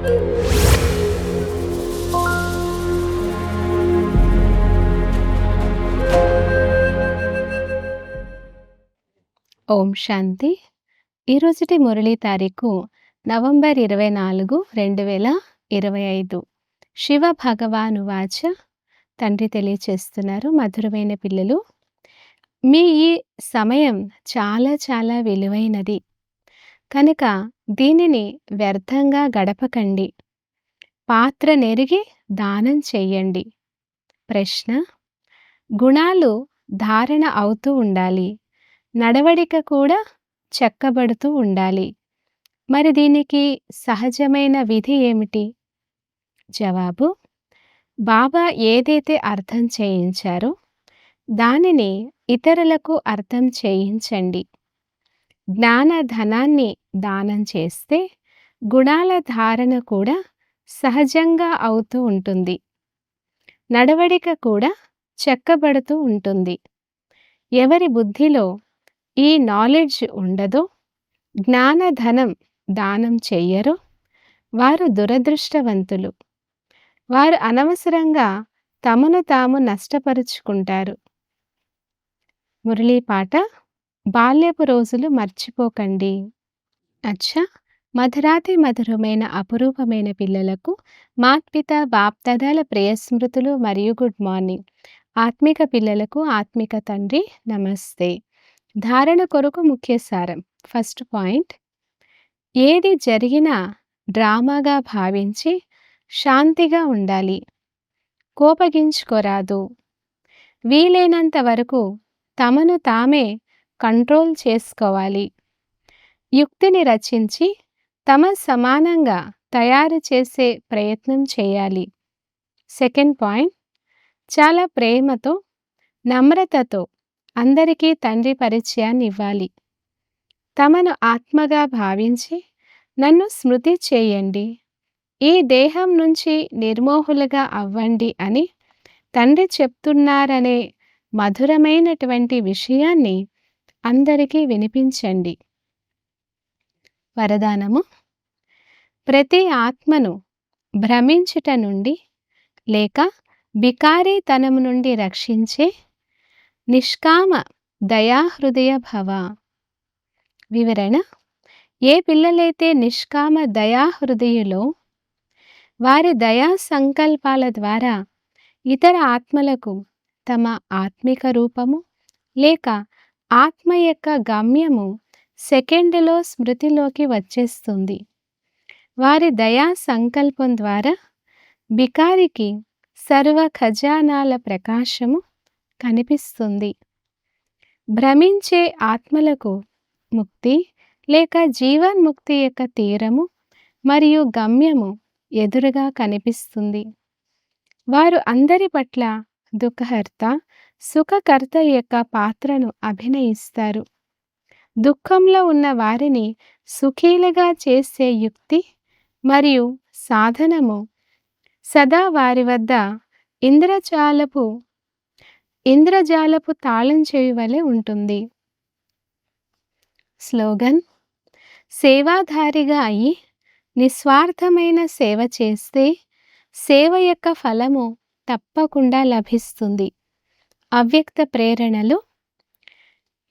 ఓం శాంతి. ఈరోజుటి మురళీ తారీఖు నవంబర్ ఇరవై నాలుగు రెండు వేల ఇరవై ఐదు. శివ భగవాను వాచ తండ్రి తెలియచేస్తున్నారు మధురమైన పిల్లలు. మీ ఈ సమయం చాలా చాలా విలువైనది. కనుక దీనిని వ్యర్థంగా గడపకండి. పాత్ర నెరిగి దానం చెయ్యండి. ప్రశ్న గుణాలు ధారణ అవుతూ ఉండాలి. నడవడిక కూడా చెక్కబడుతూ ఉండాలి. మరి దీనికి సహజమైన విధి ఏమిటి? జవాబు బాబా ఏదైతే అర్థం చేయించారో దానిని ఇతరులకు అర్థం చేయించండి. జ్ఞాన ధనాన్ని దానం చేస్తే గుణాల ధారణ కూడా సహజంగా అవుతూ ఉంటుంది. నడవడిక కూడా చెక్కబడుతూ ఉంటుంది. ఎవరి బుద్ధిలో ఈ నాలెడ్జ్ ఉండదో జ్ఞానధనం దానం చెయ్యరో వారు దురదృష్టవంతులు. వారు అనవసరంగా తమను తాము నష్టపరుచుకుంటారు. మురళీ పాట బాల్యపు రోజులు మర్చిపోకండి. అచ్చా! మధురాతి మధురమైన అపురూపమైన పిల్లలకు మాత్పిత బాప్తదాల ప్రియస్మృతులు మరియు గుడ్ మార్నింగ్. ఆత్మిక పిల్లలకు ఆత్మిక తండ్రి నమస్తే. ధారణ కొరకు ముఖ్య సారం. First point. ఏది జరిగినా డ్రామాగా భావించి శాంతిగా ఉండాలి. కోపగించుకోరాదు. వీలైనంత వరకు తమను తామే కంట్రోల్ చేసుకోవాలి. యుక్తిని రచించి తమ సమానంగా తయారు చేసే ప్రయత్నం చేయాలి. సెకండ్ పాయింట్ చాలా ప్రేమతో నమ్రతతో అందరికీ తండ్రి పరిచయాన్ని ఇవ్వాలి. తమను ఆత్మగా భావించి నన్ను స్మృతి చేయండి. ఈ దేహం నుంచి నిర్మోహులుగా అవ్వండి అని తండ్రి చెప్తున్నారనే మధురమైనటువంటి విషయాన్ని అందరికీ వినిపించండి. వరదానము. ప్రతి ఆత్మను భ్రమించుట నుండి లేక బికారీతనము నుండి రక్షించే నిష్కామ దయాహృదయ భవ. వివరణ. ఏ పిల్లలైతే నిష్కామ దయాహృదయులో వారి దయా సంకల్పాల ద్వారా ఇతర ఆత్మలకు తమ ఆత్మిక రూపము లేక ఆత్మ యొక్క గమ్యము సెకండ్లో స్మృతిలోకి వచ్చేస్తుంది. వారి దయా సంకల్పం ద్వారా బికారికి సర్వ ఖజానాల ప్రకాశము కనిపిస్తుంది. భ్రమించే ఆత్మలకు ముక్తి లేక జీవన్ముక్తి యొక్క తీరము మరియు గమ్యము ఎదురుగా కనిపిస్తుంది. వారు అందరి పట్ల దుఃఖహర్త సుఖకర్త యొక్క పాత్రను అభినయిస్తారు. దుఃఖంలో ఉన్న వారిని సుఖీలుగా చేసే యుక్తి మరియు సాధనము సదా వారి వద్ద ఇంద్రజాలపు ఇంద్రజాలపు తాళం చేయవలె ఉంటుంది. స్లోగన్ సేవాధారిగా అయి నిస్వార్థమైన సేవ చేస్తే సేవ యొక్క ఫలము తప్పకుండా లభిస్తుంది. అవ్యక్త ప్రేరణలు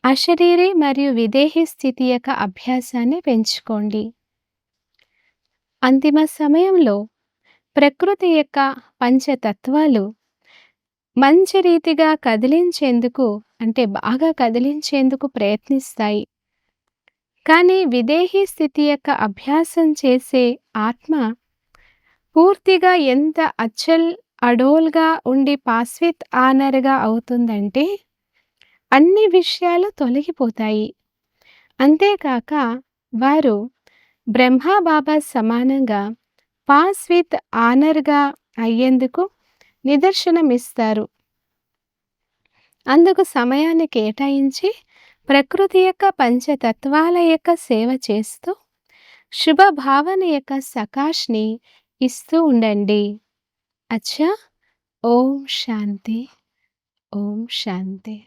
అశరీరి మరియు విదేహీ స్థితి యొక్క అభ్యాసాన్ని పెంచుకోండి. అంతిమ సమయంలో ప్రకృతి యొక్క పంచతత్వాలు మంచి రీతిగా కదిలించేందుకు అంటే బాగా కదిలించేందుకు ప్రయత్నిస్తాయి. కానీ విదేహీ స్థితి యొక్క అభ్యాసం చేసే ఆత్మ పూర్తిగా ఎంత అచ్చల్ అడోల్గా ఉండి పాస్విత్ ఆనర్గా అవుతుందంటే అన్ని విషయాలు తొలగిపోతాయి. అంతేకాక వారు బ్రహ్మాబాబా సమానంగా పాస్ విత్ ఆనర్గా అయ్యేందుకు నిదర్శనమిస్తారు. అందుకు సమయాన్ని కేటాయించి ప్రకృతి యొక్క పంచతత్వాల యొక్క సేవ చేస్తూ శుభ భావన యొక్క సకాష్ని ఇస్తూ ఉండండి. అచ్చా ఓం శాంతి ఓం శాంతి